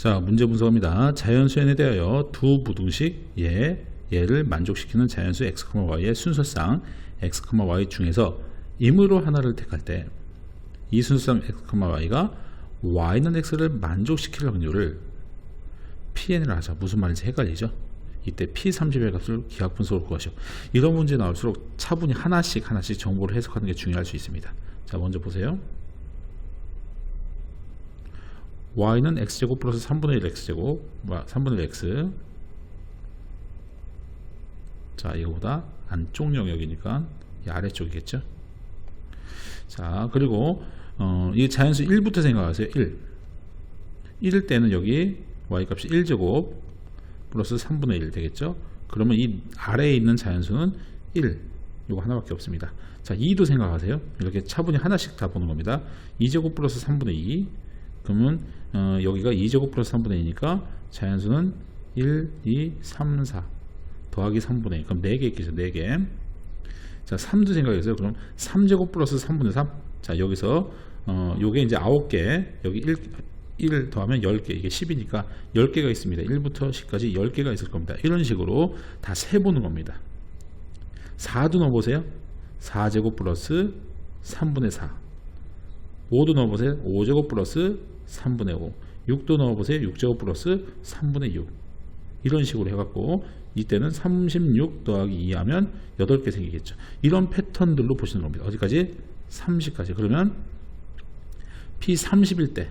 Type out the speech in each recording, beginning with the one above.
자, 문제 분석입니다. 자연수에 대하여 두 부등식 예, 얘를 만족시키는 자연수 x, y의 순서상 x, y 중에서 임의로 하나를 택할 때 이 순서상 x, y가 y는 x를 만족시킬 확률을 pn을 하자. 무슨 말인지 헷갈리죠? 이때 p30의 값을 기하 분석을 구하시오. 이런 문제 나올수록 차분히 하나씩 하나씩 정보를 해석하는 게 중요할 수 있습니다. 자, 먼저 보세요. Y는 x제곱 플러스 3분의 1 x제곱 뭐야 3분의 1 x. 자 이거보다 안쪽 영역이니까 이 아래쪽이겠죠? 자 그리고 어, 이 자연수 1부터 생각하세요. 1 1일 때는 여기 y 값이 1제곱 플러스 3분의 1 되겠죠? 그러면 이 아래에 있는 자연수는 1 이거 하나밖에 없습니다. 자 2도 생각하세요. 이렇게 차분히 하나씩 다 보는 겁니다. 2제곱 플러스 3분의 2 그러면 어, 여기가 2제곱 플러스 3분의 2니까 자연수는 1, 2, 3, 4 더하기 3분의 2 그럼 4개 있겠죠 4개. 자 3도 생각했어요. 그럼 3제곱 플러스 3분의 3자 여기서 어, 요게 이제 9개. 여기 1, 1 더하면 10개. 이게 10이니까 10개가 있습니다. 1부터 10까지 10개가 있을 겁니다. 이런 식으로 다 세보는 겁니다. 4도 넣어보세요. 4제곱 플러스 3분의 4 5도 넣어보세요. 5제곱 플러스 3분의 5 6도 넣어보세요. 6제곱 플러스 3분의 6 이런 식으로 해갖고 이때는 36 더하기 2 하면 8개 생기겠죠. 이런 패턴들로 보시는 겁니다. 어디까지? 30까지. 그러면 P30일 때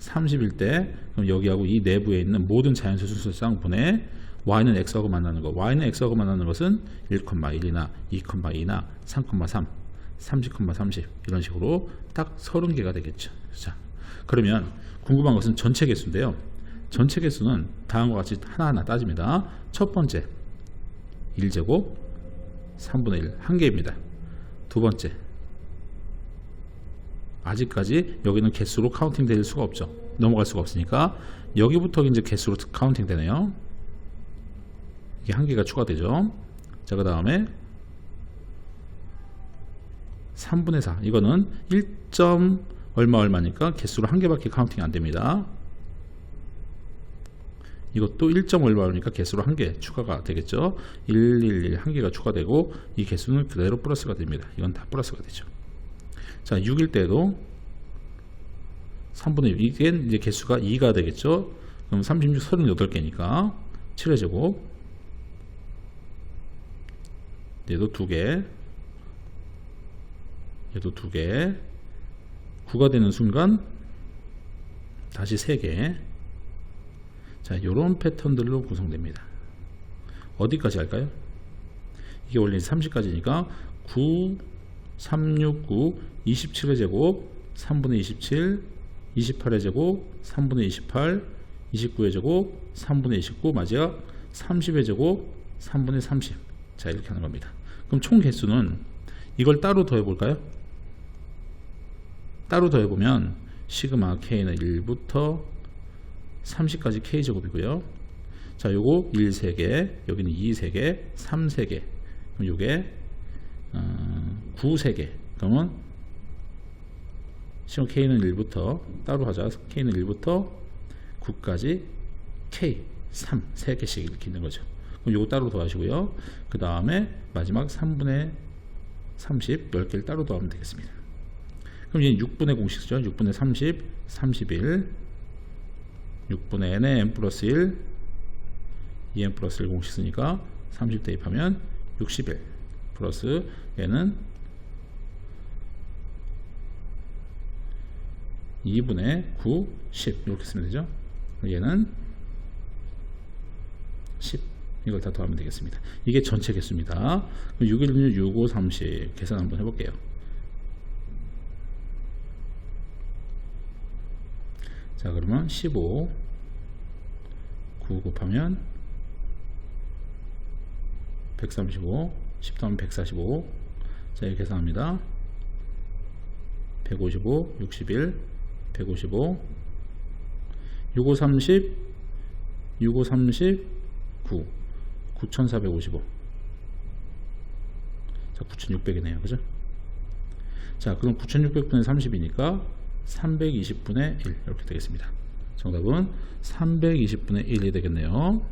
30일 때 그럼 여기하고 이 내부에 있는 모든 자연수 순서상 분의 y는 x하고 만나는 거. y는 x하고 만나는 것은 1,1이나 2,2나 3,3 30, 30 이런 식으로 딱 30개가 되겠죠. 자, 그러면 궁금한 것은 전체 개수인데요. 전체 개수는 다음과 같이 하나하나 따집니다. 첫 번째 1제곱 3분의 1한 개입니다. 두 번째 아직까지 여기는 개수로 카운팅 될 수가 없죠. 넘어갈 수가 없으니까 여기부터 이제 개수로 카운팅 되네요. 이게 한 개가 추가되죠. 자, 그 다음에 3분의 4 이거는 1점 얼마 얼마니까 개수로 한 개밖에 카운팅이 안 됩니다. 이것도 1점 얼마 얼마니까 개수로 한 개 추가가 되겠죠? 111 한 개가 추가되고 이 개수는 그대로 플러스가 됩니다. 이건 다 플러스가 되죠. 자 6일 때도 3분의 6 이게 이제 개수가 2가 되겠죠? 그럼 36 38개니까 7의 제곱 얘도 2개 얘도 두 개. 9가 되는 순간 다시 3개. 자, 이런 패턴들로 구성됩니다. 어디까지 할까요? 이게 원래 30까지니까 9, 3, 6, 9, 27의 제곱, 3분의 27, 28의 제곱, 3분의 28, 29의 제곱, 3분의 29, 마지막 30의 제곱, 3분의 30. 자, 이렇게 하는 겁니다. 그럼 총 개수는 이걸 따로 더해 볼까요? 따로 더해보면 시그마 k는 1부터 30까지 k제곱이고요. 자, 요거 1 3개, 여기는 2 3개, 3 3개. 그럼 요게 어, 9 3개. 그러면 시그마 k는 1부터 따로 하자. k는 1부터 9까지 k 3 3개씩 이렇게 있는 거죠. 그럼 요거 따로 더하시고요. 그 다음에 마지막 3분의 30 10개를 따로 더하면 되겠습니다. 그럼 이제 6분의 공식이죠. 6분의 30, 31, 6분의 n의 n 플러스 1, 2n 플러스 1 공식 쓰니까 30 대입하면 61 플러스 얘는 2분의 9, 10 이렇게 쓰면 되죠. 얘는 10 이걸 다 더하면 되겠습니다. 이게 전체 개수입니다. 6 1 6, 6, 5, 30 계산 한번 해볼게요. 자 그러면 15 9 곱하면 135 10 더하면 145 자 이렇게 계산합니다. 155 61 155 65 30 65 30 9 9455 자 9600이네요. 그죠? 자 그럼 9600분의 30이니까 320분의 1 이렇게 되겠습니다. 정답은 320분의 1이 되겠네요.